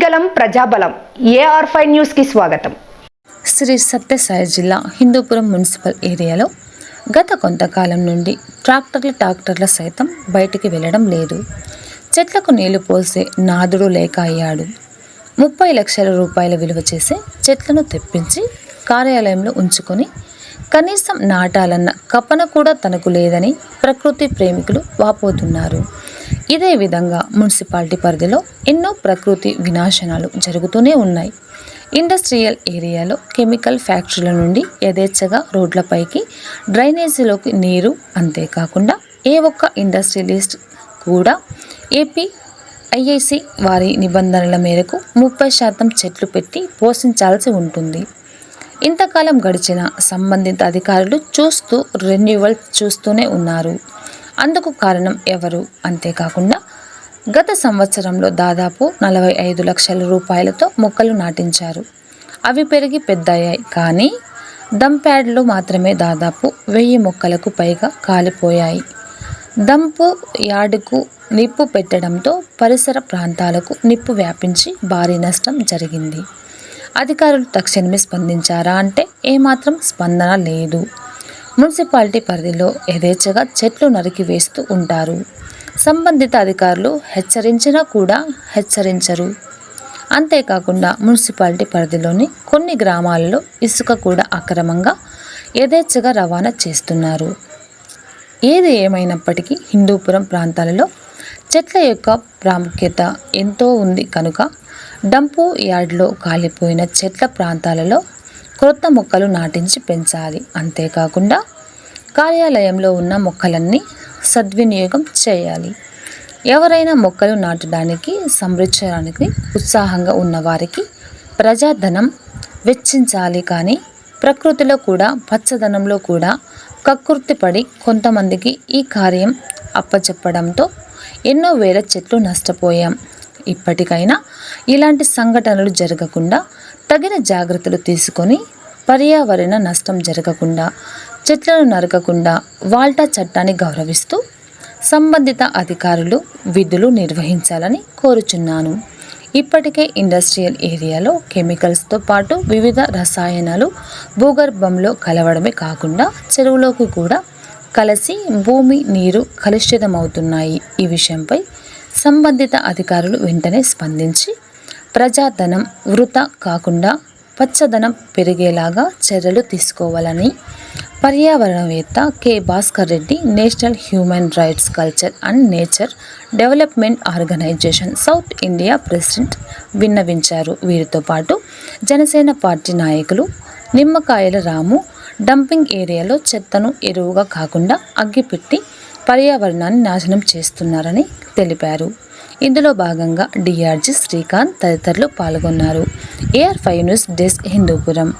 గలం ప్రజాబలం. AR five న్యూస్కి స్వాగతం. శ్రీ సత్యసాయి జిల్లా హిందూపురం మున్సిపల్ ఏరియాలో గత కొంతకాలం నుండి ట్రాక్టర్లు ట్రాక్టర్ల సైతం బయటికి వెళ్ళడం లేదు. చెట్లకు నీళ్ళు పోసే నాదుడు లేక అయ్యాడు. ముప్పై లక్షల రూపాయల విలువ చేసే చెట్లను తెప్పించి కార్యాలయంలో ఉంచుకొని కనీసం నాటాలన్న కపన కూడా తనకు లేదని ప్రకృతి ప్రేమికులు వాపోతున్నారు. ఇదే విధంగా మున్సిపాలిటీ పరిధిలో ఎన్నో ప్రకృతి వినాశనాలు జరుగుతూనే ఉన్నాయి. ఇండస్ట్రియల్ ఏరియాలో కెమికల్ ఫ్యాక్టరీల నుండి యథేచ్ఛగా రోడ్లపైకి డ్రైనేజీలోకి నీరు అంతేకాకుండా ఏ ఒక్క ఇండస్ట్రియలిస్ట్ కూడా ఏపీ ఐఐసి వారి నిబంధనల మేరకు ముప్పై శాతం చెట్లు పెట్టి పోషించాల్సి ఉంటుంది. ఇంతకాలం గడిచిన సంబంధిత అధికారులు చూస్తూ రెన్యువల్ చూస్తూనే ఉన్నారు. అందుకు కారణం ఎవరు? అంతేకాకుండా గత సంవత్సరంలో దాదాపు నలభై ఐదు లక్షల రూపాయలతో మొక్కలు నాటించారు. అవి పెరిగి పెద్దయ్యాయి. కానీ దంప్యాడ్లో మాత్రమే దాదాపు వెయ్యి మొక్కలకు పైగా కాలిపోయాయి. దంపు యార్డుకు నిప్పు పెట్టడంతో పరిసర ప్రాంతాలకు నిప్పు వ్యాపించి భారీ నష్టం జరిగింది. అధికారులు తక్షణమే స్పందించారా అంటే ఏమాత్రం స్పందన లేదు. మున్సిపాలిటీ పరిధిలో యథేచ్ఛగా చెట్లు నరికి వేస్తూ ఉంటారు. సంబంధిత అధికారులు హెచ్చరించినా కూడా హెచ్చరించరు. అంతేకాకుండా మున్సిపాలిటీ పరిధిలోని కొన్ని గ్రామాలలో ఇసుక కూడా అక్రమంగా యథేచ్ఛగా రవాణా చేస్తున్నారు. ఏది ఏమైనప్పటికీ హిందూపురం ప్రాంతాలలో చెట్ల యొక్క ప్రాముఖ్యత ఎంతో ఉంది కనుక డంపు యార్డ్లో కాలిపోయిన చెట్ల ప్రాంతాలలో క్రొత్త మొక్కలు నాటించి పెంచాలి. అంతేకాకుండా కార్యాలయంలో ఉన్న మొక్కలన్నీ సద్వినియోగం చేయాలి. ఎవరైనా మొక్కలు నాటడానికి సంరక్షడానికి ఉత్సాహంగా ఉన్నవారికి ప్రజాధనం వెచ్చించాలి కానీ ప్రకృతిలో కూడా పచ్చదనంలో కూడా కక్కుర్తిపడి కొంతమందికి ఈ కార్యం అప్పచెప్పడంతో ఎన్నో వేల చెట్లు నష్టపోయాం. ఇప్పటికైనా ఇలాంటి సంఘటనలు జరగకుండా తగిన జాగ్రత్తలు తీసుకొని పర్యావరణ నష్టం జరగకుండా చెట్లను నరకకుండా వాల్టా చట్టాన్ని గౌరవిస్తూ సంబంధిత అధికారులు విధులు నిర్వహించాలని కోరుచున్నాను. ఇప్పటికే ఇండస్ట్రియల్ ఏరియాలో కెమికల్స్తో పాటు వివిధ రసాయనాలు భూగర్భంలో కలవడమే కాకుండా చెరువులోకి కూడా కలిసి భూమి నీరు కలుషితమవుతున్నాయి. ఈ విషయంపై సంబంధిత అధికారులు వెంటనే స్పందించి ప్రజాధనం వృత కాకుండా పచ్చదనం పెరిగేలాగా చర్యలు తీసుకోవాలని పర్యావరణవేత్త K. Bhaskar Reddy national human rights culture and nature development organisation south India president విన్నవించారు. వీరితో పాటు జనసేన పార్టీ నాయకులు నిమ్మకాయల రాము డంపింగ్ ఏరియాలో చెత్తను ఎరువుగా కాకుండా అగ్గిపెట్టి పర్యావరణాన్ని నాశనం చేస్తున్నారని తెలిపారు. ఇందులో భాగంగా డిఆర్జీ శ్రీకాంత్ తదితరులు పాల్గొన్నారు. AR five news desk Hindupuram.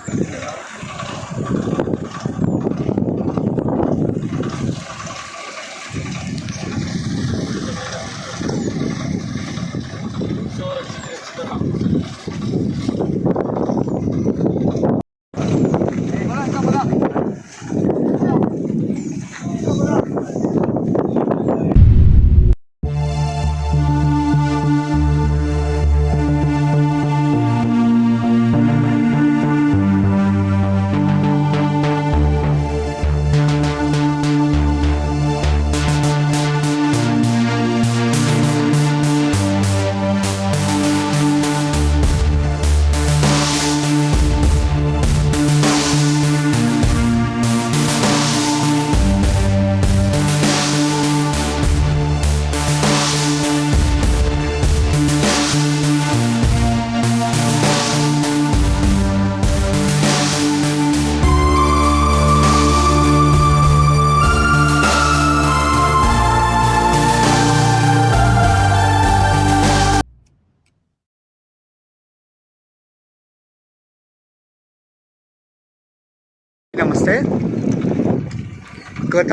గత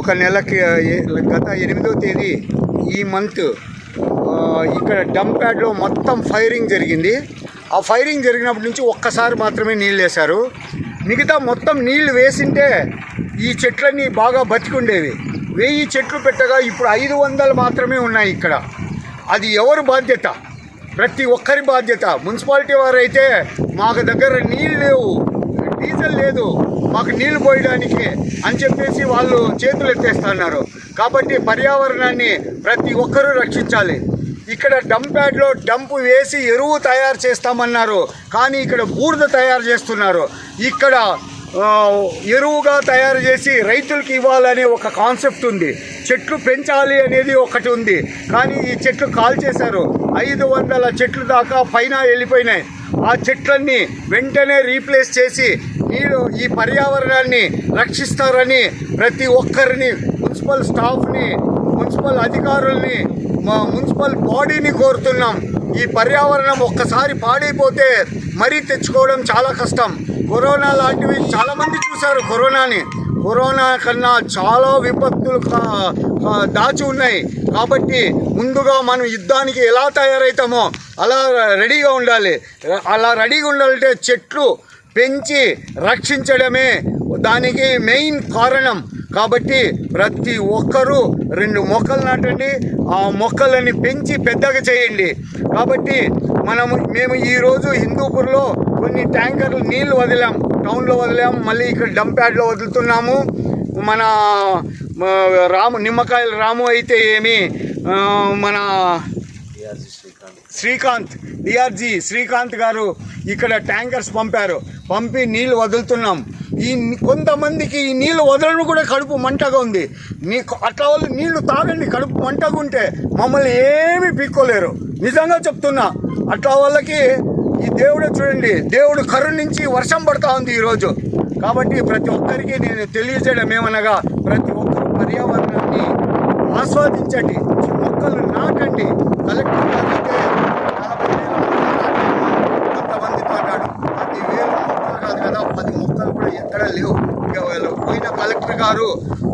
ఒక నెలకి గత ఎనిమిదో తేదీ ఈ మంత్ ఇక్కడ డంప్యాడ్లో మొత్తం ఫైరింగ్ జరిగింది. ఆ ఫైరింగ్ జరిగినప్పటి నుంచి ఒక్కసారి మాత్రమే నీళ్ళు వేశారు. మిగతా మొత్తం నీళ్ళు వేసింటే ఈ చెట్లన్నీ బాగా బతికుండేవి. వెయ్యి చెట్లు పెట్టగా ఇప్పుడు ఐదు వందలు మాత్రమే ఉన్నాయి ఇక్కడ. అది ఎవరు బాధ్యత? ప్రతి ఒక్కరి బాధ్యత. మున్సిపాలిటీ వారైతే మాకు దగ్గర నీళ్ళు లేవు డీజిల్ లేదు. మాకు నీళ్ళు పోయడానికి అని చెప్పేసి వాళ్ళు చేతులు ఎత్తేస్తున్నారు. కాబట్టి పర్యావరణాన్ని ప్రతి ఒక్కరూ రక్షించాలి. ఇక్కడ డంప్ ప్యాడ్లో డంప్ వేసి ఎరువు తయారు చేస్తామన్నారు. కానీ ఇక్కడ బూడిద తయారు చేస్తున్నారు. ఇక్కడ ఎరువుగా తయారు చేసి రైతులకి ఇవ్వాలనే ఒక కాన్సెప్ట్ ఉంది. చెట్లు పెంచాలి అనేది ఒకటి ఉంది. కానీ ఈ చెట్లు కాల్ చేశారు ఐదు వందల చెట్లు దాకా పైన వెళ్ళిపోయినాయి. ఆ చెట్లన్నీ వెంటనే రీప్లేస్ చేసి మీరు ఈ పర్యావరణాన్ని రక్షిస్తారని ప్రతి ఒక్కరిని మున్సిపల్ స్టాఫ్ని మున్సిపల్ అధికారుల్ని మా మున్సిపల్ బాడీని కోరుతున్నాం. ఈ పర్యావరణం ఒక్కసారి పాడైపోతే మరీ తెచ్చుకోవడం చాలా కష్టం. కరోనా లాంటివి చాలామంది చూశారు కరోనాని. కరోనా కన్నా చాలా విపత్తులు దాచి ఉన్నాయి. కాబట్టి ముందుగా మనం యుద్ధానికి ఎలా తయారవుతామో అలా రెడీగా ఉండాలి. అలా రెడీగా ఉండాలంటే చెట్లు పెంచి రక్షించడమే దానికి మెయిన్ కారణం. కాబట్టి ప్రతి ఒక్కరూ రెండు మొక్కలు నాటండి ఆ మొక్కలని పెంచి పెద్దగా చేయండి. కాబట్టి మనము మేము ఈరోజు హిందూపూర్లో కొన్ని ట్యాంకర్లు నీళ్ళు వదిలాం టౌన్లో వదిలాం మళ్ళీ ఇక్కడ డంప్ యార్డ్లో వదులుతున్నాము. మన రాము నిమ్మకాయలు రాము అయితే ఏమి మన శ్రీకాంత్. డిఆర్జీ శ్రీకాంత్ గారు ఇక్కడ ట్యాంకర్స్ పంపారు. పంపి నీళ్ళు వదులుతున్నాం. ఈ కొంతమందికి ఈ నీళ్ళు వదలడం కూడా కడుపు మంటగా ఉంది. మీకు అట్లా వాళ్ళు నీళ్ళు తాగండి కడుపు మంటగా ఉంటే మమ్మల్ని ఏమీ పీక్కోలేరు. నిజంగా చెప్తున్నా అట్లా వాళ్ళకి ఈ దేవుడే చూడండి దేవుడు కరుణించి వర్షం పడతా ఉంది ఈరోజు కాబట్టి ప్రతి ఒక్కరికి నేను తెలియజేయడం ఏమనగా ప్రతి ఒక్కరు పర్యావరణాన్ని ఆస్వాదించండి. మొక్కలు నాటండి. కలెక్టర్ గారు నలభై వేలు కొంతమంది నాటండి. పది మొక్కలు కాదు కదా పది మొక్కలు కూడా ఎక్కడ లేవు పోయిన కలెక్టర్ గారు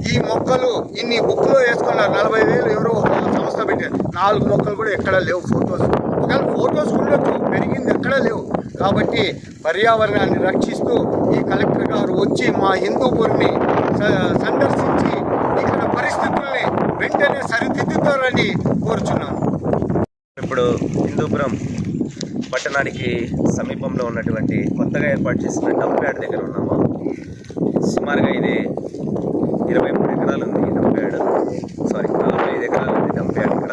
ఈ మొక్కలు ఇన్ని బుక్లో వేసుకున్నారు నలభై వేలు ఎవరో ఒక సంస్థ పెట్టారు నాలుగు మొక్కలు కూడా ఎక్కడా లేవు ఫొటోస్ ఒకవేళ ఫొటోస్ ఉండొచ్చు పెరిగింది ఎక్కడా లేవు కాబట్టి పర్యావరణాన్ని రక్షిస్తూ ఈ కలెక్టర్ గారు వచ్చి మా హిందూపూర్ని సందర్శించి ఇక్కడ పరిస్థితుల్ని వెంటనే సరిదిద్దుతారని కోరుచున్నాను ఇప్పుడు హిందూపురం పట్టణానికి సమీపంలో ఉన్నటువంటి కొత్తగా ఏర్పాటు చేసిన డంప్యార్డ్ దగ్గర ఉన్నాము. సుమారుగా ఇది ఇరవై మూడు ఎకరాలు ఉంది ఈ సారీ నలభై ఐదు ఎకరాలు ఉంది డంప్యార్డ్ ఇక్కడ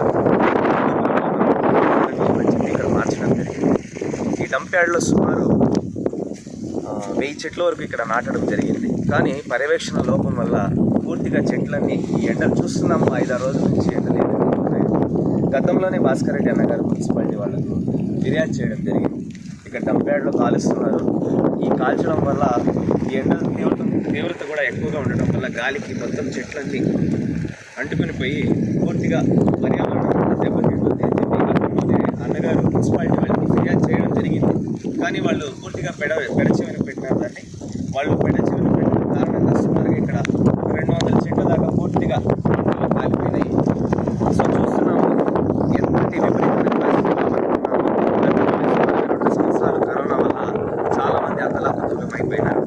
హిందూపురంలో ఇక్కడ. మార్చడం జరిగింది. ఈ డంప్యార్డ్లో సుమారు వెయ్యి చెట్ల వరకు ఇక్కడ నాటడం జరిగింది. కానీ పర్యవేక్షణ లోపం వల్ల పూర్తిగా చెట్లన్నీ ఈ ఎండలు చూస్తున్నాము. ఐదారు రోజుల నుంచి ఎండలు గతంలోనే భాస్కర్ రెడ్డి అన్న గారు మున్సిపాలిటీ వాళ్ళకు ఫిర్యాదు చేయడం జరిగింది. ఇక్కడ డంప్యార్డ్లో కాలుస్తున్నారు. ఈ కాల్చడం వల్ల ఈ ఎండల తీవ్రత తీవ్రత కూడా ఎక్కువగా ఉండడం వల్ల గాలికి మొత్తం చెట్లన్నీ అంటుకుని పోయి పూర్తిగా పర్యావరణం దెబ్బతింటుంది అని చెప్పి గతంలోనే అన్నగారు మున్సిపాలిటీ వాళ్ళకి ఫిర్యాదు చేయడం జరిగింది. కానీ వాళ్ళు పూర్తిగా పెడ పెడచేమని పెట్టినారు దాన్ని. వాళ్ళు పెడ పెట్టిన కారణంగా సుమారుగా ఇక్కడ ఒక రెండు వందల చెట్ల దాకా పూర్తిగా కాలిపోయినాయి సో చూస్తున్నాము ఎంతటి విపరీతమైన పరిస్థితుల్లో మనం ఉన్నామో. గతంలో రెండు సంవత్సరాలు కరోనా వల్ల చాలామంది అతలాకుతలం అయిపోయినారు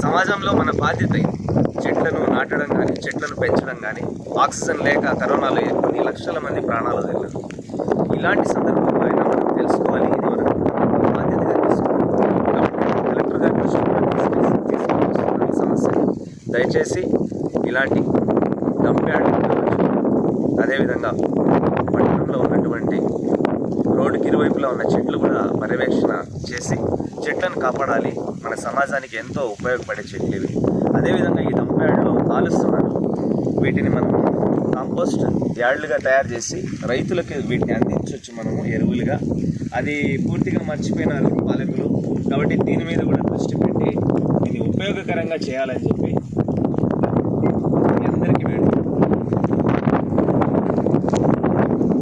సమాజంలో మన బాధ్యత ఇది. చెట్లను నాటడం కానీ చెట్లను పెంచడం కానీ ఆక్సిజన్ లేక కరోనాలో కొన్ని లక్షల మంది ప్రాణాలు వెళ్ళారు ఇలాంటి సందర్భంలో అయినా మనం తెలుసుకోవాలి ఇది మన బాధ్యతగా తీసుకోవాలి కలెక్టర్ గారి దృష్టికి సమస్య దయచేసి ఇలాంటి డంప్ అదేవిధంగా పట్టణంలో ఉన్నటువంటి రోడ్డుకి ఇరువైపులా ఉన్న చెట్లు కూడా పర్యవేక్షణ చేసి చెట్లను కాపాడాలి. మన సమాజానికి ఎంతో ఉపయోగపడే చెట్లు ఇవి. అదేవిధంగా ఈ డంప్ యార్డ్లో కాలుస్తున్నారు. వీటిని మనం కంపోస్ట్ యార్డ్లుగా తయారు చేసి రైతులకు వీటిని అందించవచ్చు మనము ఎరువులుగా. అది పూర్తిగా మర్చిపోయినారు పాలకులు. కాబట్టి దీని మీద కూడా దృష్టి పెట్టి దీన్ని ఉపయోగకరంగా చేయాలని చెప్పి